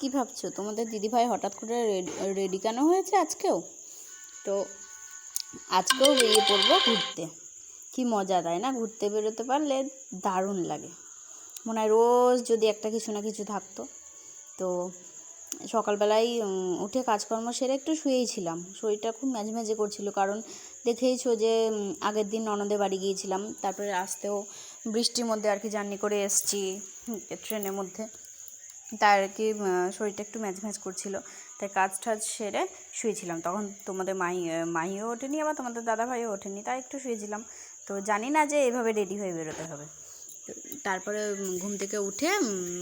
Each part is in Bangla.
কি ভাবছ? তোমাদের দিদিভাই হঠাৎ করে রেডি কেন হয়েছে আজকেও? তো আজকেও বেরিয়ে পড়ব ঘুরতে। কি মজা, তাই না? ঘুরতে বেরোতে পারলে দারুণ লাগে। মনে হয় রোজ যদি একটা কিছু না কিছু থাকতো। তো সকালবেলায় উঠে কাজকর্ম সেরে একটু শুয়েই ছিলাম। শরীরটা খুব ম্যাজে করছিল কারণ দেখেইছো যে আগের দিন ননদের বাড়ি গিয়েছিলাম। তারপরে আসতেও বৃষ্টির মধ্যে আর কি জার্নি করে এসছি ট্রেনের মধ্যে। তাই আর কি শরীরটা একটু ম্যাজ ম্যাজ করছিল। তাই কাজ টাজ সেরে শুয়েছিলাম। তখন তোমাদের মাই মাইও ওঠেনি, আবার তোমাদের দাদা ভাইও ওঠেনি তাই একটু শুয়েছিলাম। তো জানি না যে এভাবে রেডি হয়ে বেরোতে হবে। তারপরে ঘুম থেকে উঠে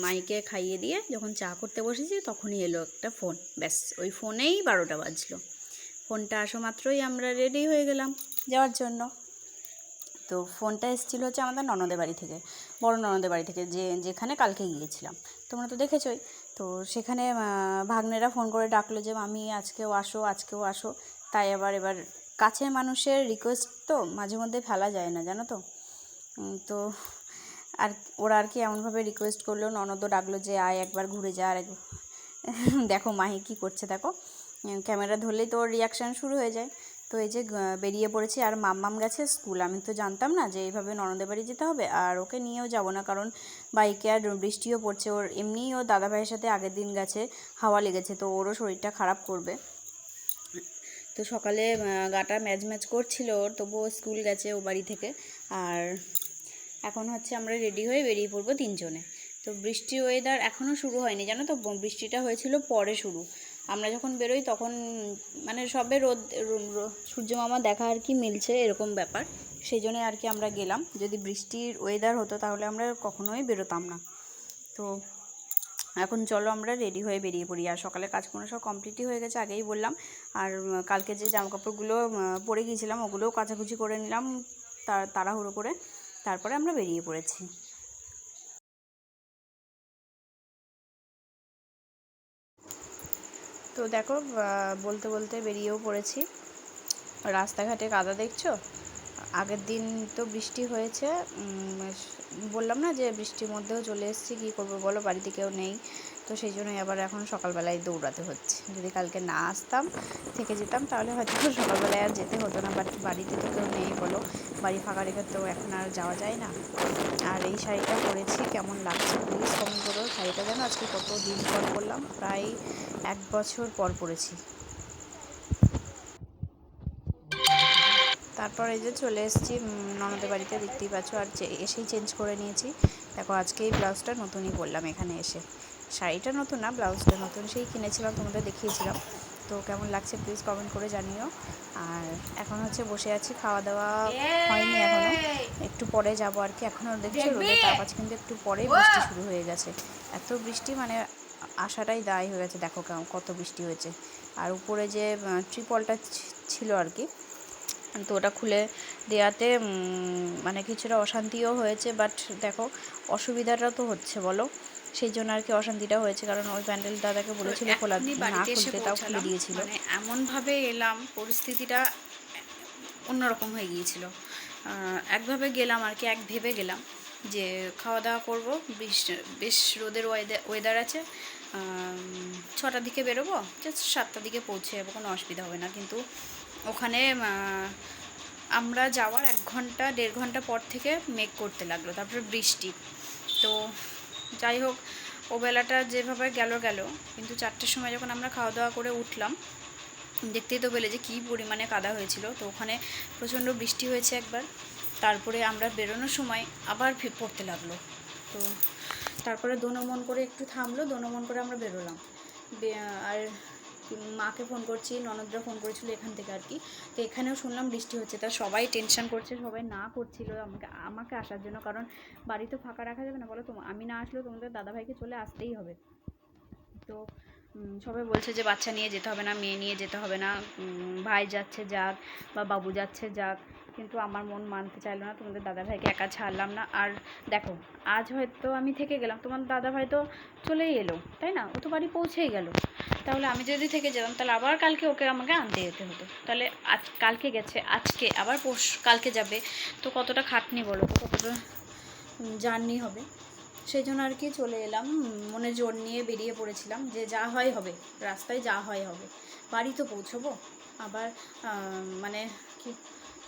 মাইকে খাইয়ে দিয়ে যখন চা করতে বসেছি, তখনই এলো একটা ফোন। ব্যাস, ওই ফোনেই বারোটা বাজলো। ফোনটা আসা মাত্রই আমরা রেডি হয়ে গেলাম যাওয়ার জন্য। তো ফোনটা এসেছিল হচ্ছে আমাদের ননদের বাড়ি থেকে, বড় ননদের বাড়ি থেকে, যে, যেখানে কালকে গিয়েছিলাম। তোমরা তো দেখেছই। তো সেখানে ভাগ্নেরা ফোন করে ডাকলো যে, মামি আজকেও আসো আজকেও আসো। তাই আবার, এবার কাছের মানুষের রিকোয়েস্ট তো মাঝে মধ্যে ফেলা যায় না, জানো তো? তো আর ওরা আর কি এমনভাবে রিকোয়েস্ট করল, ননদও ডাকলো যে, আয় একবার ঘুরে যা। আর দেখো মাহি কি করছে, দেখো। ক্যামেরা ধরলেই তো ওর রিয়াকশান শুরু হয়ে যায়। তো এই যে বেরিয়ে পড়েছি আর মাম্মাম গেছে স্কুল। আমি তো জানতাম না যে এইভাবে ননদের বাড়ি যেতে হবে, আর ওকে নিয়েও যাব না, কারণ বাইকে আর বৃষ্টিও পড়ছে। ওর এমনিই ও দাদা ভাইয়ের সাথে আগের দিন গেছে, হাওয়া লেগেছে, তো ওরও শরীরটা খারাপ করবে। তো সকালে গাটা ম্যাচ ম্যাচ করছিল ওর, তবুও স্কুল গেছে ও বাড়ি থেকে। আর এখন হচ্ছে আমরা রেডি হয়ে বেরিয়ে পড়ব তিনজনে। তো বৃষ্টি ওয়েদার এখনও শুরু হয়নি, জানো তো? বৃষ্টিটা হয়েছিল পরে শুরু। আমরা যখন বেরোই তখন মানে সবে রোদ সূর্য মামা দেখা আর কি মিলছে এরকম ব্যাপার। সেই জন্যে আর কি আমরা গেলাম। যদি বৃষ্টির ওয়েদার হতো তাহলে আমরা কখনোই বেরোতাম না। তো এখন চলো আমরা রেডি হয়ে বেরিয়ে পড়ি। আর সকালে কাজগুলো সব কমপ্লিটই হয়ে গেছে, আগেই বললাম। আর কালকে যে জামাকাপড়গুলো পরে গিয়েছিলাম, ওগুলোও কাচাকুচি করে নিলাম তাড়াহুড়ো করে। তারপরে আমরা বেরিয়ে পড়েছি। তো দেখো বলতে বলতে বেরিয়েও পড়েছি। রাস্তাঘাটে কাদা দেখছ? আগের দিন তো বৃষ্টি হয়েছে। বললাম না যে বৃষ্টির মধ্যেও চলে এসেছি, কী করব বলো? বাড়িতে কেউ নেই। তো সেই জন্যই আবার এখন সকালবেলায় দৌড়াতে হচ্ছে। যদি কালকে না আসতাম, থেকে যেতাম, তাহলে হয়তো সকালবেলায় আর যেতে হতো না। বাট বাড়িতে তো কেউ নেই বলো, বাড়ি ফাঁকা রেখে তো এখন আর যাওয়া যায় না। আর এই শাড়িটা পরেছি, কেমন লাগছে প্লিজ কমেন্ট করো। শাড়িটা যেন আজকে কত দিন পর পরলাম, প্রায় এক বছর পর পরেছি। তারপর এই যে চলে এসেছি ননদের বাড়িতে দেখতেই পাচ্ছ, আর এসেই চেঞ্জ করে নিয়েছি। দেখো, আজকে এই ব্লাউজটা নতুনই পরলাম এখানে এসে। শাড়িটা নতুন না ব্লাউজটা নতুন সেই কিনেছিলাম তোমাদের দেখিয়েছিলাম। তো কেমন লাগছে প্লিজ কমেন্ট করে জানিও। আর এখন হচ্ছে বসে আছি খাওয়া দাওয়া হয়নি এখনও। একটু পরে যাব আর কি। এখনও দেখছি রোদের তাপ আছে কিন্তু একটু পরেই বৃষ্টি শুরু হয়ে গেছে। এত বৃষ্টি মানে আসাটাই দায় হয়ে গেছে দেখো কেমন- কত বৃষ্টি হয়েছে। আর উপরে যে ট্রিপলটা ছিল আর কি তো ওটা খুলে দেওয়াতে মানে কিছুটা অশান্তিও হয়েছে বাট দেখো অসুবিধাটা তো হচ্ছে বলো। সেই জন্য আর কি অশান্তিটা হয়েছে কারণ ওই প্যান্ডেল দাদাকে বলেছিল খোলা না খুলতে তাও খুলে দিয়েছিল। মানে এমনভাবে এলাম পরিস্থিতিটা অন্যরকম হয়ে গিয়েছিল। একভাবে গেলাম আর কি এক ভেবে গেলাম যে খাওয়া দাওয়া করব বেশ বেশ রোদের ওয়েদার ওয়েদার আছে। ছটার দিকে বেরোবো জাস্ট সাতটার দিকে পৌঁছে যাব কোনো অসুবিধা হবে না। কিন্তু ওখানে আমরা যাওয়ার এক ঘণ্টা দেড় ঘণ্টা পর থেকে মেঘ করতে লাগল তারপরে বৃষ্টি। তো যাই হোক, ও বেলাটা যেভাবে গেল গেল। কিন্তু চারটের সময় যখন আমরা খাওয়া দাওয়া করে উঠলাম, দেখতেই তো পেলে যে কী পরিমাণে কাদা হয়েছিল। তো ওখানে প্রচণ্ড বৃষ্টি হয়েছে একবার। তারপরে আমরা বেরোনোর সময় আবার পড়তে লাগল। তো তারপরে দোনমন করে একটু থামলো, দোনো মন করে আমরা বেরোলাম। আর মাকে ফোন করছি, ননদরা ফোন করেছিল এখান থেকে আর কি। তো এখানেও শুনলাম বৃষ্টি হচ্ছে। তা সবাই টেনশন করছে, সবাই না করছিল। আমাকে আমাকে আসার জন্য। কারণ বাড়ি তো ফাঁকা রাখা যাবে না বলো তো? আমি না আসলেও তোমাদের দাদাভাইকে চলে আসতেই হবে। তো সবাই বলছে যে বাচ্চা নিয়ে যেতে হবে না, মেয়ে নিয়ে যেতে হবে না। ভাই যাচ্ছে যাক বা বাবু যাচ্ছে যাক। কিন্তু আমার মন মানতে চাইলো না, তোমাদের দাদাভাইকে একা ছাড়লাম না। আর দেখো, আজ হয়তো আমি থেকে গেলাম, তোমার দাদাভাই তো চলেই এলো, তাই না? ও তো বাড়ি পৌঁছেই গেল। তাহলে আমি যদি থেকে যেতাম, তাহলে আবার কালকে ওকে আমাকে আনতে যেতে হতো। তাহলে আজ কালকে গেছে, আজকে, আবার পরশু, কালকে যাবে। তো কতটা খাটনি বলো তো, কতটা জার্নি হবে? সেই জন্য আর কি চলে এলাম, মনে জোর নিয়ে বেরিয়ে পড়েছিলাম যে যা হয় হবে, রাস্তায় যা হয় হবে। বাড়ি তো পৌঁছবো, আবার মানে কি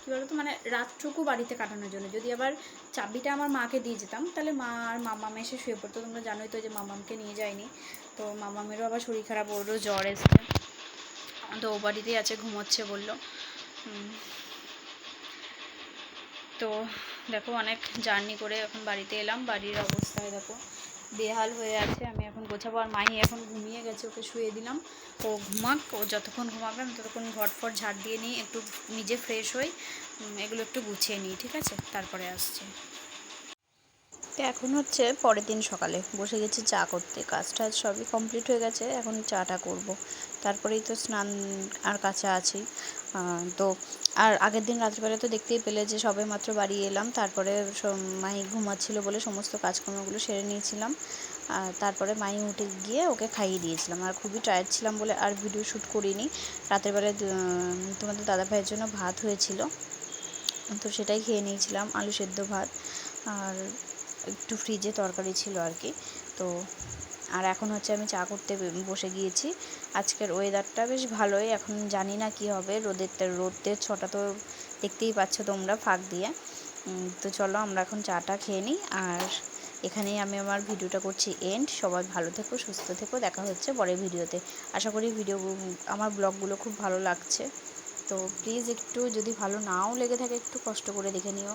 কী বলতো মানে রাতটুকু বাড়িতে কাটানোর জন্য। যদি আবার চাবিটা আমার মাকে দিয়ে যেতাম, তাহলে মা আর মামাম এসে শুয়ে পড়তো। তোমরা জানোই তো যে মামামকে নিয়ে যায়নি তো মামামেরও আবার শরীর খারাপ, ওরও জ্বর এসছে। তো ও বাড়িতেই আছে, ঘুমোচ্ছে বলল। তো দেখো, অনেক জার্নি করে এখন বাড়িতে এলাম। বাড়ির অবস্থায় দেখো বেহাল হয়ে আছে, আমি এখন গোছাবো আর মাই এখন ঘুমিয়ে গেছে, ওকে শুয়ে দিলাম। ও ঘুমাক, ও যতক্ষণ ঘুমাবে আমি ততক্ষণ ঘটফট ফট ঝাড় দিয়ে নিই, একটু নিজে ফ্রেশ হই এগুলো একটু গুছিয়ে নিই, ঠিক আছে? তারপরে আসছি। তো এখন হচ্ছে পরের দিন সকালে বসে গেছি চা করতে। কাজ টাজ সবই কমপ্লিট হয়ে গেছে এখন চাটা করব। তারপরেই তো স্নান আর কাছে আহ, তো আর আগের দিন রাত্রিবেলা তো দেখতেই পেলে যে সবে মাত্র বাড়ি এলাম তারপরে মাই ঘুমাচ্ছিল বলে সমস্ত কাজকর্মগুলো সেরে নিয়েছিলাম। আর তারপরে মাই উঠে গিয়ে ওকে খাইয়ে দিয়েছিলাম। আর খুবই টায়ার্ড ছিলাম বলে আর ভিডিও শ্যুট করিনি। রাতের বেলায় তোমাদের দাদা ভাইয়ের জন্য ভাত হয়েছিল তো সেটাই খেয়ে নিয়েছিলাম আলু সেদ্ধ ভাত। আর একটু ফ্রিজে তরকারি ছিল আর কি। তো আর এখন হচ্ছে আমি চা করতে বসে গিয়েছি। আজকের ওয়েদারটা বেশ ভালোই। এখন জানি না কি হবে। রোদের রোদের ছটা তো দেখতেই পাচ্ছ তোমরা ফাঁক দিয়ে। তো চলো আমরা এখন চাটা খেয়ে নিই। আর এখানেই আমি আমার ভিডিওটা করছি এন্ড সবাই ভালো থেকো, সুস্থ থেকো। দেখা হচ্ছে পরের ভিডিওতে আশা করি ভিডিও আমার ব্লগগুলো খুব ভালো লাগছে। তো প্লিজ একটু যদি ভালো নাও লেগে থাকে, একটু কষ্ট করে দেখে নিও।